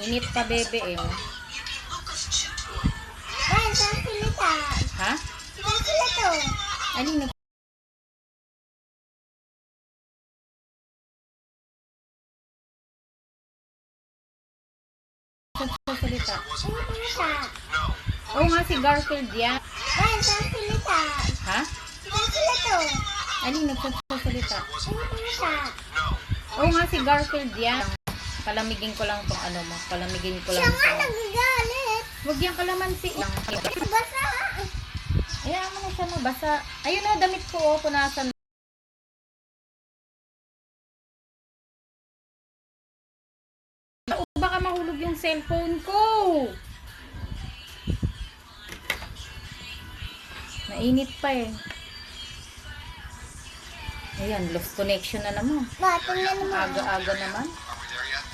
Init pa, bebe, eh. oh. Ay, saan? Ha? Saan sila to? Alin na? Saan sila ta? Oo nga, si Garfield yan. Ay, saan? Ha? Saan sila to? Alin nagsasalita? Saan sila ta? Oo nga, si Garfield yan. Palamigin ko lang tong ano mo. Palamigin ko lang Siya nga nagagalit. Huwag yung kalamansi. Basa. Ayaw mo na siya mabasa. Ayun na, damit ko, oh, punasan. Mahulog yung cellphone ko. Mainit pa eh. Ayan, lost connection na naman. Batang na naman. Aga-aga naman.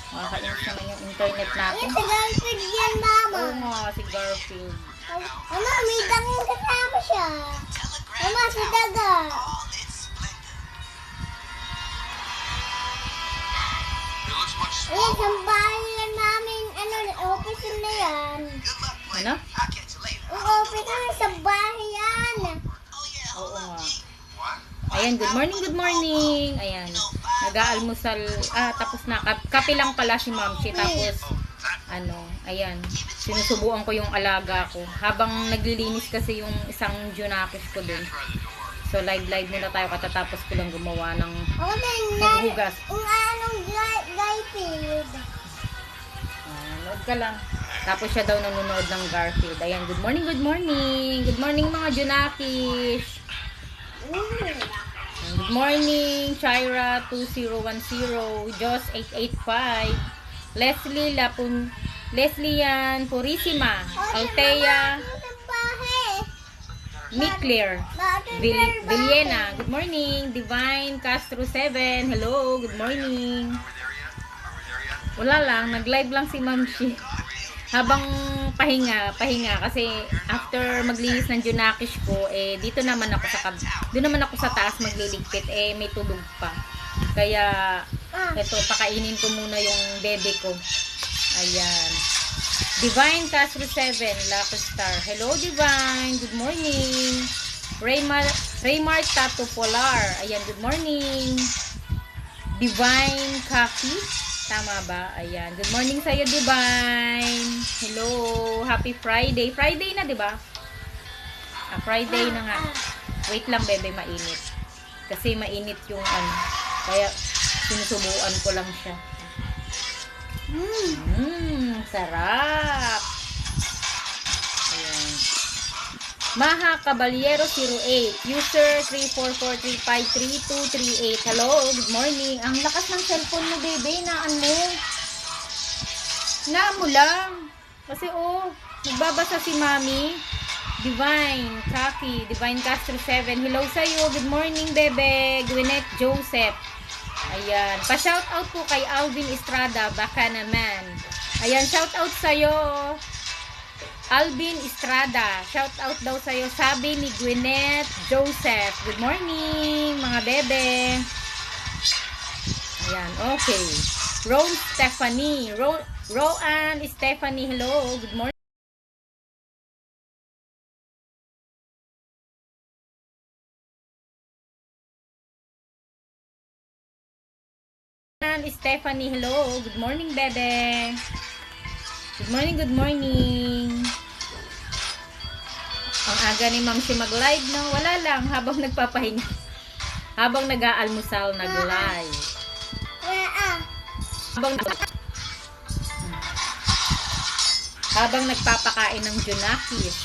Makakainis naman yung internet natin. Si Garfield yan, mama. Oo nga, si Garfield. Mama, may dangin kasama siya. Mama, si Daga. Ayan, sambahan yan namin. Ano, office na yan. Ano? Ang office na sa bahay yan. Oo nga. Ayan, good morning, good morning. Ayan, nag-aalmusal. Ah, tapos na. Kap- Kape lang pala si Mamsi. Tapos, ano, ayan, sinusubuan ko yung alaga ko. Habang naglilinis kasi yung isang junakis ko dun. So, live-live muna tayo katatapos ko lang gumawa ng yan. maghugas. Ang anong Garfield. Ah, Nood ka lang. Tapos siya daw nanonood ng Garfield. Ayan, good morning, good morning. Good morning mga junakis. Mm. Good morning, Chaira 2010, Jos 885, Leslie Lapun, Leslie Yan Purisima, Altea. Mikler, Vil? Villena. Good morning, Divine Castro 7. Hello, good morning. Wala lang, nag-live lang si Ma'am Shi. Habang pahinga, pahinga kasi after maglinis ng Junakish ko, eh dito naman ako sa doon naman ako sa taas magliligpit, eh may tulog pa. Kaya eto pakainin ko muna yung bebe ko. Ayan. Divine Castro 7, Lucky Star. Hello Divine, good morning. Raymar Raymar Tato Polar. Ayan, good morning. Divine Kaki. Tama ba? Ayan. Good morning sa'yo, Divine. Hello. Happy Friday. Friday na, di ba? Ah, Friday na nga. Wait lang, bebe, mainit. Kasi mainit yung ano. Kaya, sinusubuan ko lang siya. mm. Mmm, sarap. Maha Caballero 08, user 344353238. Hello, good morning. Ang lakas ng cellphone mo, baby. Naan mo. Naan mo lang. Kasi oh, nagbabasa si Mami. Divine, Kaki, Divine Castro 7. Hello sa'yo. Good morning, bebe. Gwyneth Joseph. Ayan. Pa-shout out po kay Alvin Estrada. Baka naman. Ayan, shout out sa'yo. Alvin Estrada. Shout out daw sa'yo. Sabi ni Gwyneth Joseph. Good morning, mga bebe. Ayan, okay. Ron Stephanie. Ro Roan Stephanie. Hello. Good morning. Stephanie. Hello. Good morning, bebe. Good morning, good morning. Ang aga ni Ma'am si mag-live, no? Wala lang, habang nagpapahinga. Habang nag-aalmusal, nag-live. Habang habang nagpapakain ng Junakis.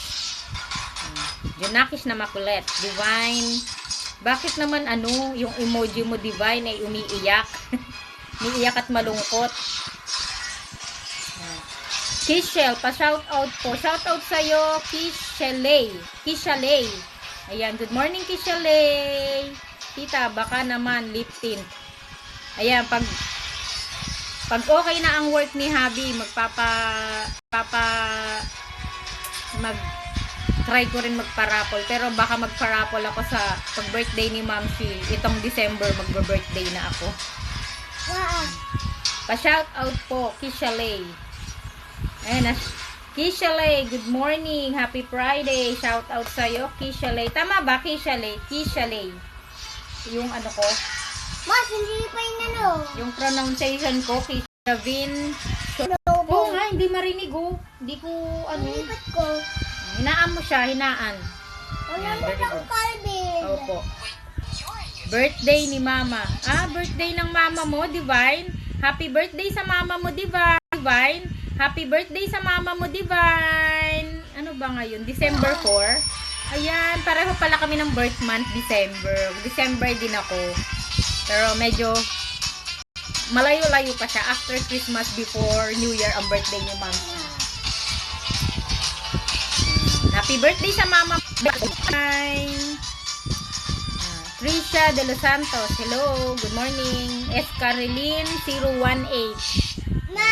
Hmm. Junakis na makulit. Divine. Bakit naman ano, yung emoji mo Divine ay umiiyak? umiiyak at malungkot. Kishel, pa-shout out po. Shout out sa'yo, Kishelay. Kishalay. Ayan, good morning, Kishalay. Tita, baka naman lip tint. Ayan, pag pag okay na ang work ni Habi, magpapa papa mag try ko rin magparapol pero baka magparapol ako sa pag birthday ni Ma'am Shi. Itong December magbe-birthday na ako. Ah. Pa shout out po Kishalay. Ayan na. Kisha Lay, good morning. Happy Friday. Shout out sa'yo, Kisha Lay. Tama ba, Kisha Lay? Kisha Lay. Yung ano ko, Mas, hindi pa yung ano. yung pronunciation ko, Kisha Vin. Lobo. Oo nga, hindi marinig oh. Hindi ko, ano, Lipat ko. hinaan mo siya, hinaan. Wala mo ng. Calvin. Opo. Birthday ni Mama. Ah, birthday ng Mama mo, Divine. Happy birthday sa Mama mo, Divine. Divine. Happy birthday sa Mama mo, Divine. Ano ba ngayon? December 4? Ayan, pareho pala kami ng birth month, December. December din ako. Pero medyo malayo-layo pa siya. After Christmas, before New Year, ang birthday ni Mama. Happy birthday sa Mama. Bye. Ah, Trisha De Los Santos. Hello. Good morning. S. Caroline 018.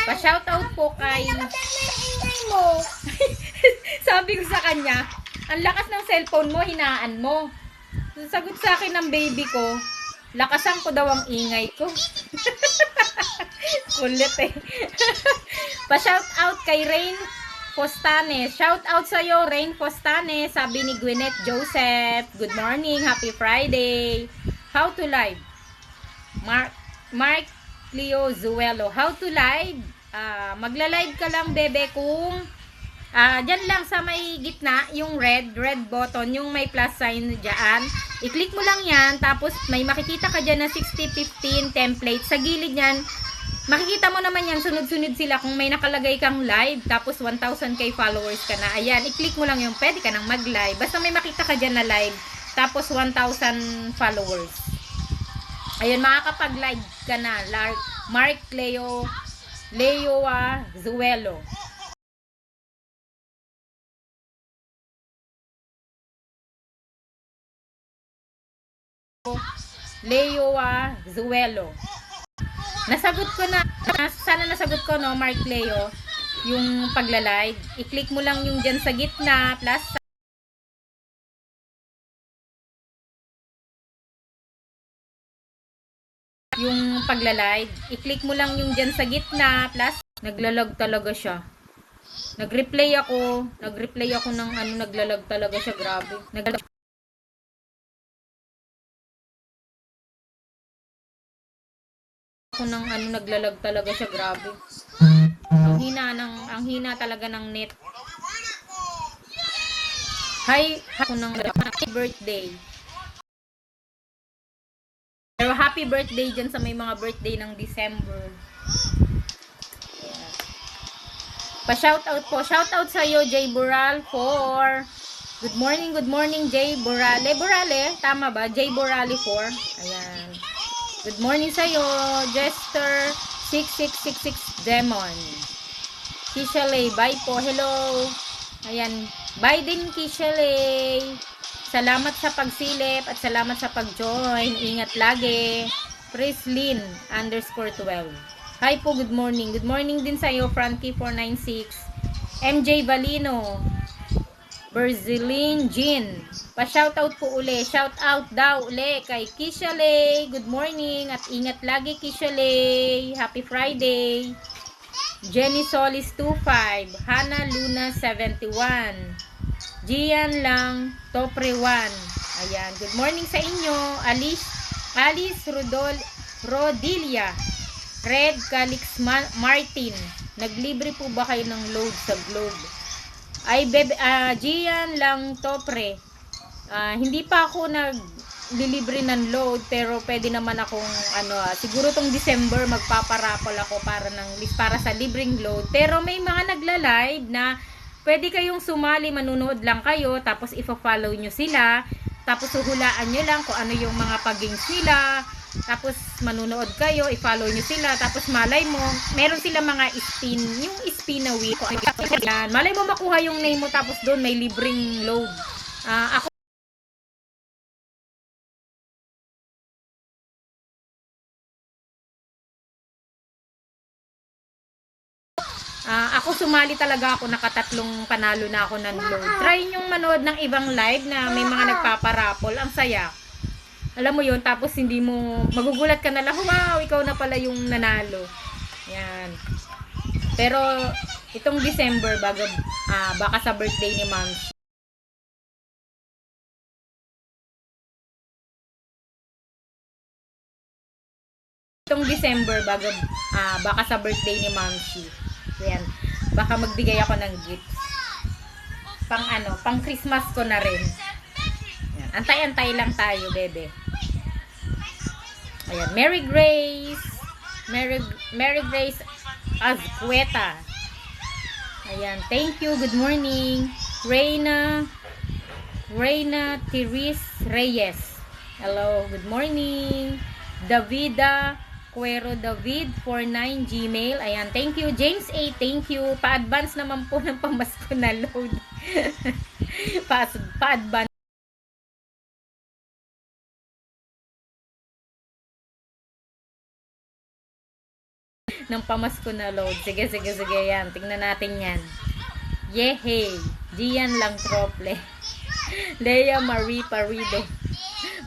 Pa-shoutout po kay... Sabi ko sa kanya, ang lakas ng cellphone mo, hinaan mo. Sagot sa akin ng baby ko, lakasan ko daw ang ingay ko. Kulit eh. Pa-shout out kay Rain Postanes. Shout out sa iyo, Rain Postanes. Sabi ni Gwyneth Joseph. Good morning, happy Friday. How to live? Mark Mark Leo Zuelo. How to live? Ah, magla-live ka lang, bebe, kung Ah, dyan lang sa may gitna, yung red, red button, yung may plus sign dyan. I-click mo lang yan, tapos may makikita ka dyan na 6015 template. Sa gilid yan, makikita mo naman yan, sunod-sunod sila kung may nakalagay kang live, tapos 1,000k followers ka na. Ayan, i-click mo lang yung pwede ka nang mag-live. Basta may makita ka dyan na live, tapos 1,000 followers. Ayun, makakapag-live ka na. Mark Leo, Leo ah, Zuelo. Leo ah, Zuelo. Nasagot ko na, sana nasagot ko no, Mark Leo, yung pagla-live. I-click mo lang yung dyan sa gitna, plus pagla-live. I-click mo lang yung dyan sa gitna, plus naglalag talaga siya. Nag-replay ako, nag-replay ako ng ano, naglalag talaga siya, grabe. Naglalag ng ano, naglalag talaga siya, grabe. Ang hina ng, ang hina talaga ng net. Hi, ako ng birthday. Pero happy birthday dyan sa may mga birthday ng December. Yeah. Pa-shoutout po. Shoutout sa iyo, Jay Boral, for Good morning, good morning, Jay Borale. Borale, tama ba? Jay Borale 4. Ayan. Good morning sa iyo, Jester 6666 Demon. Kisha Lay, bye po. Hello. Ayan. Bye din, Kisha Lay. Salamat sa pagsilip at salamat sa pag-join. Ingat lagi. Prislin underscore 12. Hi po, good morning. Good morning din sa iyo, Frankie496. MJ Valino. Berzilin Jean. Pa-shoutout po uli. Shoutout daw uli kay Kisha Lay. Good morning at ingat lagi Kisha Lay. Happy Friday. Jenny Solis 25. Hana Luna 71. Gian lang Topre 1. Ayan. Good morning sa inyo. Alice Alice Rodol Rodilia. Red Calix Ma- Martin. Naglibre po ba kayo ng load sa Globe? Ay, bebe, ah, Gian lang Topre. Ah, hindi pa ako nag delivery ng load pero pwede naman akong ano ah, siguro tong December magpaparapol ako para ng para sa libreng load pero may mga nagla-live na pwede kayong sumali manunood lang kayo tapos ifa-follow nyo sila. Tapos huhulaan nyo lang kung ano yung mga pagings nila tapos manunood kayo i-follow nyo sila. Tapos malay mo meron sila mga spin yung spin na Yan. malay mo makuha yung name mo tapos doon may libreng load. Ah, ako sumali talaga ako nakatatlong panalo na ako ng load. Try yung manood ng ibang live na may mga nagpaparapol. Ang saya. Alam mo yun, tapos hindi mo, magugulat ka na lang, wow, ikaw na pala yung nanalo. Yan. Pero, Itong December, baga, ah, baka sa birthday ni Ma'am Shi. Itong December, baga, ah, baka sa birthday ni Ma'am Shi. Ayan. Baka magbigay ako ng gifts. Pang ano, pang Christmas ko na rin. Ayan. Antay-antay lang tayo, bebe. Ayan. Mary Grace. Mary, Mary Grace Azcueta. Ayan. Thank you. Good morning. Reina. Reina Therese Reyes. Hello. Good morning. Davida Cuero David 49 Gmail. Ayan. Thank you. James A. Thank you. Pa-advance naman po ng pamasko na load. Pa- Pa-advance. ng pamasko na load. Sige, sige, sige. Yan. Tingnan natin yan. Yehey. Gian lang trople. Lea Marie Parido.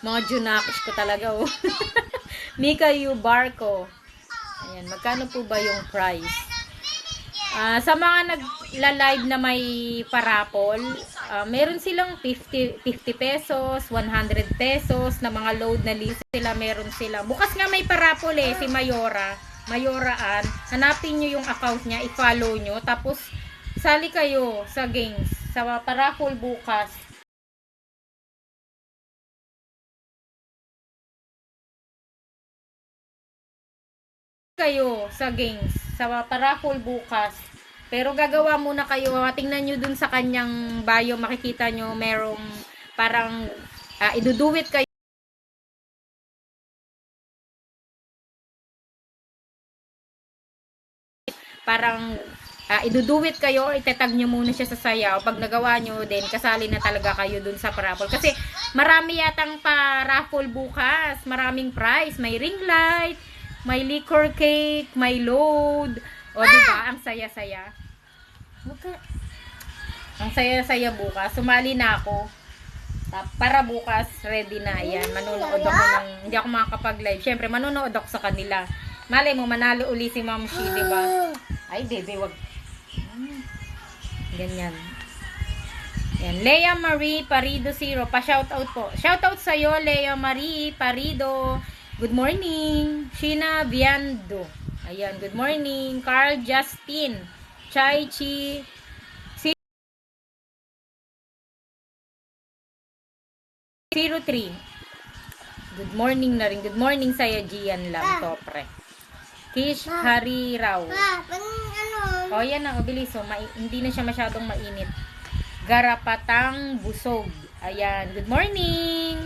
Mga junakis ko talaga, oh. Mika Yu Barco. Ayan. Magkano po ba yung price? Ah, sa mga nagla-live na may parapol, ah, meron silang 50, 50 pesos, 100 pesos na mga load na list sila, meron sila. Bukas nga may parapol eh, si Mayora, Mayoraan. Hanapin nyo yung account niya, i-follow nyo, tapos sali kayo sa games, sa parapol bukas. Kayo sa games, sa parapol bukas. Pero gagawa muna kayo, ah, tingnan nyo dun sa kanyang bio, makikita nyo merong parang ah, iduduwit kayo. Parang ah, iduduwit kayo or itetag nyo muna siya sa sayaw. Pag nagawa nyo din, kasali na talaga kayo dun sa parapol. Kasi marami yatang pa-raffle bukas. Maraming prize. May ring light, may liquor cake, may load. O, di ba? Ang saya-saya. Ang saya-saya bukas. Sumali na ako. Para bukas, ready na. Ayan, manonood ako ng... Hindi ako makakapag-live. Siyempre, manonood ako sa kanila. Malay mo, manalo uli si Ma'am Shi, di ba? Ay, bebe, wag. Ganyan. Yan. Lea Marie Parido Zero. Pa-shoutout po. Shoutout sa'yo, Lea Marie Parido. Good morning. Sheena Viando. Ayan, good morning. Carl Justin. Chai Chi. Si- 03. Good morning na rin. Good morning sa'yo, Gian lang, Topre. Kish Hari Rao. Pa, pang ano? O, yan na, bilis. Oh. Hindi na siya masyadong mainit. Garapatang busog. Ayan. Good morning.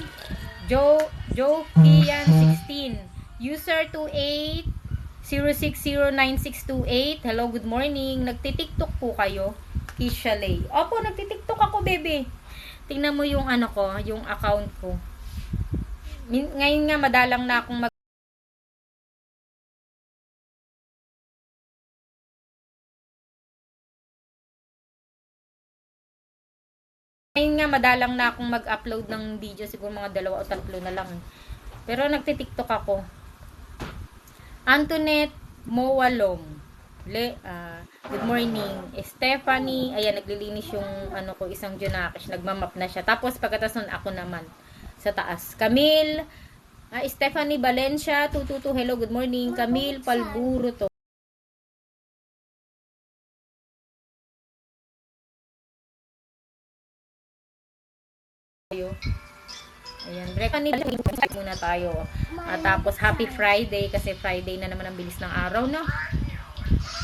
Joe, Joe Kian 16. User 28 0609628. Hello, good morning. Nagti-tiktok po kayo. Kisha Lay. Opo, nagti-tiktok ako, bebe. Tingnan mo yung ano ko, yung account ko. Ngayon nga, madalang na akong mag Ngayon nga, madalang na akong mag-upload ng video. Siguro mga dalawa o tatlo na lang. Pero nagtitiktok ako. Antoinette Mowalong. Le, ah, good morning. Stephanie, ayan, naglilinis yung ano ko, isang Junakish. Nagmamap na siya. Tapos, pagkatas nun, ako naman sa taas. Camille, ah, Stephanie Valencia, 222, hello, good morning. Camille Palburo to. Ayan, break muna tayo. At tapos happy Friday kasi Friday na naman ang bilis ng araw, no?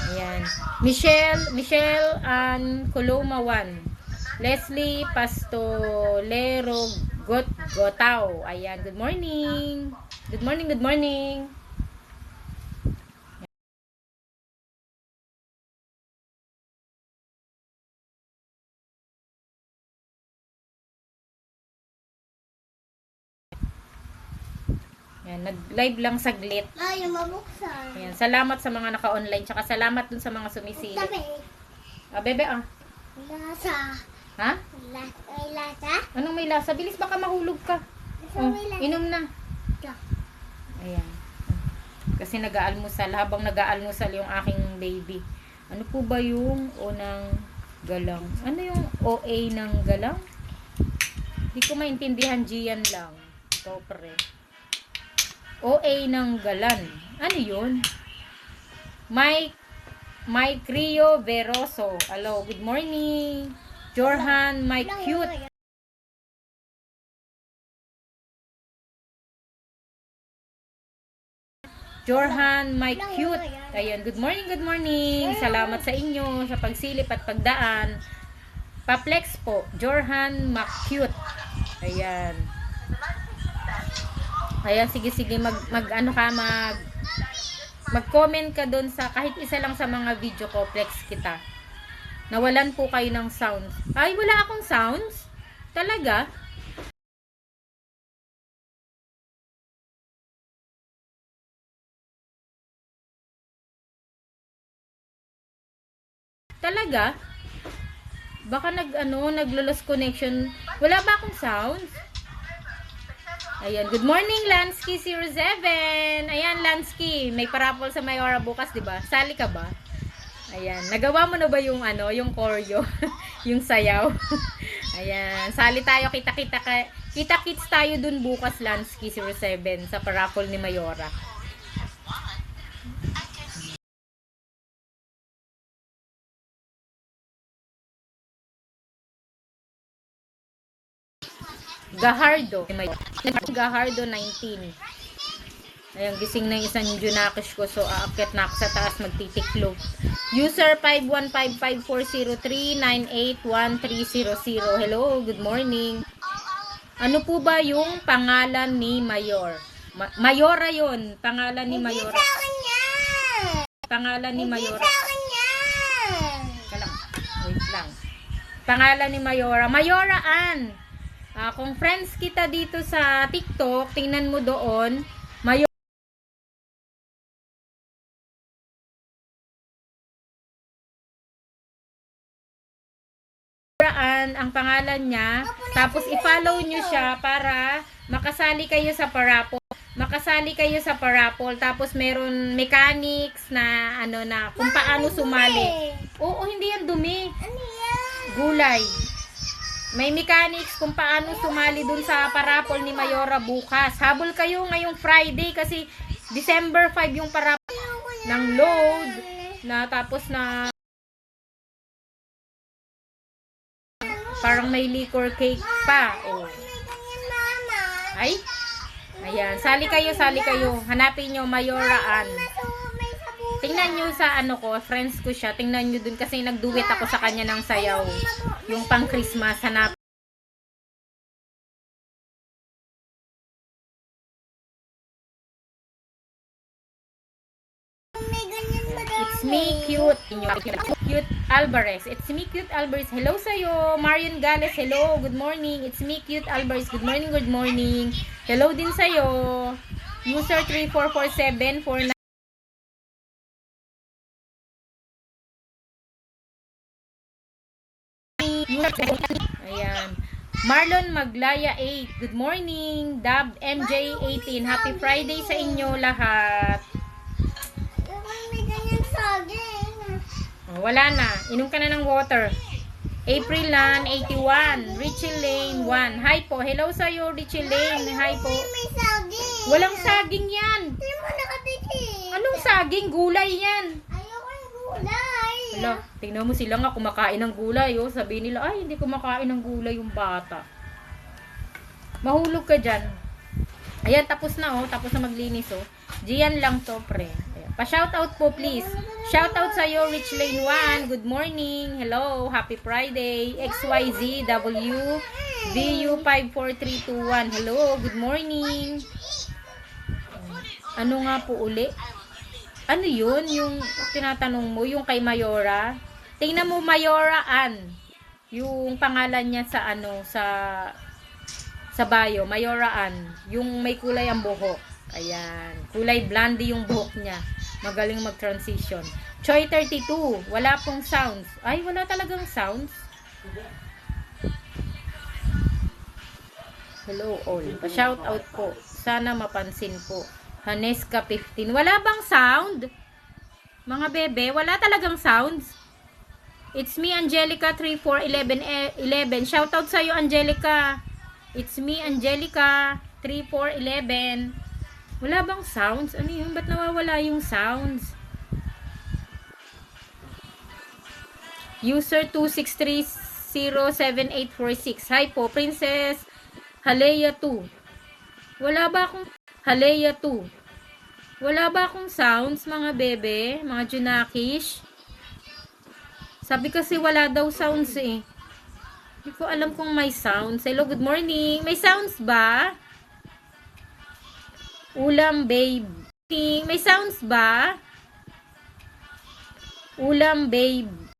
Ayan. Michelle, Michelle and Coloma 1. Leslie Pastolero Got Gotao. Ayan, good morning. Good morning, good morning. Ayan, nag-live lang saglit. Ay, mabuksan. Ayan, salamat sa mga naka-online, tsaka salamat dun sa mga sumisilip. Ah, bebe, ah. Lasa. Ha? May lasa? Anong may lasa? Bilis, baka mahulog ka. Oh, inom na. Ayan. Kasi nag-aalmusal. Habang nag-aalmusal yung aking baby. Ano po ba yung O ng galang? Ano yung OA ng galang? Hindi ko maintindihan, Gian lang. Ito, pre. OA ng galan. Ano yun? Mike Mike Rio Veroso. Hello, good morning. Jorhan, my cute. Jorhan, my cute. Ayun, good morning, good morning. Salamat sa inyo sa pagsilip at pagdaan. Paplex po, Jorhan Macute. Ayan. Ayan, sige, sige, mag, mag ano ka, mag, mag-comment ka doon sa, kahit isa lang sa mga video ko, flex kita. Nawalan po kayo ng sounds. Ay, wala akong sounds? Talaga? Talaga? Baka nag ano, naglo-lost connection. Wala ba akong sounds? Ayan, good morning Lansky 07. Ayan Lansky, may parapol sa Mayora bukas, 'di ba? Sali ka ba? Ayan, nagawa mo na ba yung ano, yung choreo, yung sayaw? Ayan, sali tayo kita-kita kita-kits tayo dun bukas Lansky 07 sa parapol ni Mayora. Gahardo. Gahardo 19. Ayan, gising na yung isang Junakish ko. So, aakyat na ako sa taas magtitiklop. User 5155403981300. Hello, good morning. Ano po ba yung pangalan ni Mayor? Ma- Mayora yon Pangalan ni Mayora. Sa akin yan! Pangalan ni Mayora. Sa. Wait lang. Pangalan ni Mayora. Mayora Ann. Ah, kung friends kita dito sa TikTok, tingnan mo doon. Ann, ang pangalan niya. Tapos i-follow nyo siya para makasali kayo sa parapol. Makasali kayo sa parapol. Tapos meron mechanics na ano na kung paano sumali. Oo, hindi yan dumi. Ano? Gulay. May mechanics kung paano sumali dun sa parapol ni Mayora bukas. Habol kayo ngayong Friday kasi December 5 yung parapol ng load na tapos na parang may liquor cake pa. Oh. Ay, ayan. Sali kayo, sali kayo. Hanapin nyo, Mayora Tingnan nyo sa ano ko, friends ko siya. Tingnan nyo dun kasi nagduet ako sa kanya ng sayaw. Yung pang Christmas, hanap. It's me, cute. Cute Alvarez. It's me, cute Alvarez. Hello sa'yo. Marion Gales, hello. Good morning. It's me, cute Alvarez. Good morning, good morning. Hello din sa'yo. User 344749. Ayan. Marlon Maglaya 8. Good morning. Dab MJ 18. Happy Friday sa inyo lahat. Oh, wala na. Inom ka na ng water. April Lan, 81. Richie Lane, 1. Hi po. Hello sa'yo, Richie Lane. Hi po. Walang saging yan. Anong saging? Gulay yan. Gulay. Hala, tingnan mo sila nga kumakain ng gulay. Oh. Sabihin nila, ay, hindi kumakain ng gulay yung bata. Mahulog ka dyan. Ayan, tapos na oh. Tapos na maglinis oh. Diyan lang to, pre. Pa-shoutout po, please. Shoutout sa'yo, Rich Lane 1. Good morning. Hello. Happy Friday. XYZW. VU54321. Hello. Good morning. Ano nga po uli? Ano yun? Yung tinatanong mo, yung kay Mayora? Tingnan mo, Mayora Ann. Yung pangalan niya sa ano, sa sa bio, Mayora Ann. Yung may kulay ang buhok. Ayan. Kulay blondie yung buhok niya. Magaling mag-transition. Choi 32. Wala pong sounds. Ay, wala talagang sounds. Hello all. Pa-shout out po. Sana mapansin po. Haneska 15. Wala bang sound? Mga bebe, wala talagang sounds. It's me, Angelica, 3411. eh, 11. Shoutout sa'yo, Angelica. It's me, Angelica, 3411. Wala bang sounds? Ano yun? Ba't nawawala yung sounds? User 263078846. Hi po, Princess Halea 2. Wala ba akong Halea 2? Wala ba akong sounds, mga bebe? Mga Junakish? Sabi kasi wala daw sounds eh. Hindi ko alam kung may sounds. Hello, good morning. May sounds ba? Ulam, babe. May sounds ba? Ulam, babe.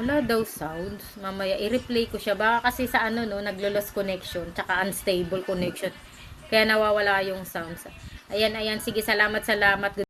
Wala daw sounds. Mamaya, i-replay ko siya. Baka kasi sa ano, no, naglo-lost connection, tsaka unstable connection. Kaya nawawala yung sounds. Ayan, ayan. Sige, salamat, salamat.